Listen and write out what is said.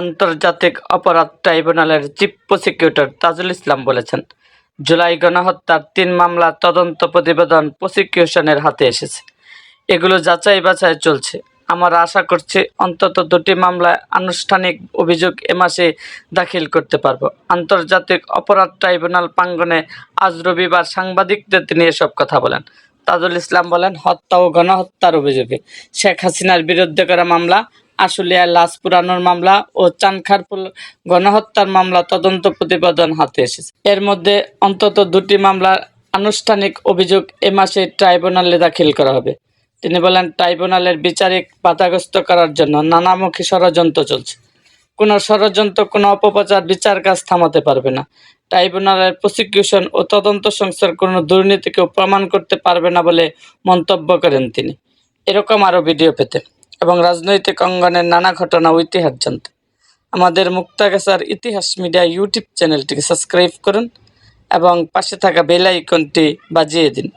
আন্তর্জাতিক অপরাধ ট্রাইব্যুনালের চিফ প্রসিকিউটর তাজুল ইসলাম বলেছেন, জুলাই গণহত্যার তিন মামলার তদন্ত প্রতিবেদন প্রসিকিউশনের হাতে এসেছে। এগুলো যাচাই বাছাই চলছে। আমরা আশা করছি অন্তত দুটি মামলায় আনুষ্ঠানিক অভিযোগ এ মাসে দাখিল করতে পারব। আন্তর্জাতিক অপরাধ ট্রাইব্যুনাল প্রাঙ্গনে আজ রবিবার সাংবাদিকদের তিনি এসব কথা বলেন। তাজুল ইসলাম বলেন, হত্যা ও গণহত্যার অভিযোগে শেখ হাসিনার বিরুদ্ধে করা মামলা আশুলিয়ায় লাশ পুরানোর মামলা ও চানখারপুল গণহত্যার মামলা তদন্ত প্রতিবেদন হাতে এসেছে। এর মধ্যে অন্তত দুটি মামলার আনুষ্ঠানিক অভিযোগ এ মাসে ট্রাইব্যুনালে দাখিল করা হবে। তিনি বলেন, ট্রাইব্যুনালের বিচারিক বাধাগ্রস্ত করার জন্য নানামুখী ষড়যন্ত্র চলছে। কোনো ষড়যন্ত্র, কোনো অপপ্রচার বিচার কাজ থামাতে পারবে না। ট্রাইব্যুনালের প্রসিকিউশন ও তদন্ত সংস্থার কোনো দুর্নীতিকেও প্রমাণ করতে পারবে না বলে মন্তব্য করেন তিনি। এরকম আরও ভিডিও পেতে এবং রাজনৈতিক অঙ্গনের নানা ঘটনা ইতিহাস জানতে। আমাদের মুক্তাগাছার ইতিহাস মিডিয়া ইউটিউব চ্যানেলটিকে সাবস্ক্রাইব করুন এবং পাশে থাকা বেল আইকনটি বাজিয়ে দিন।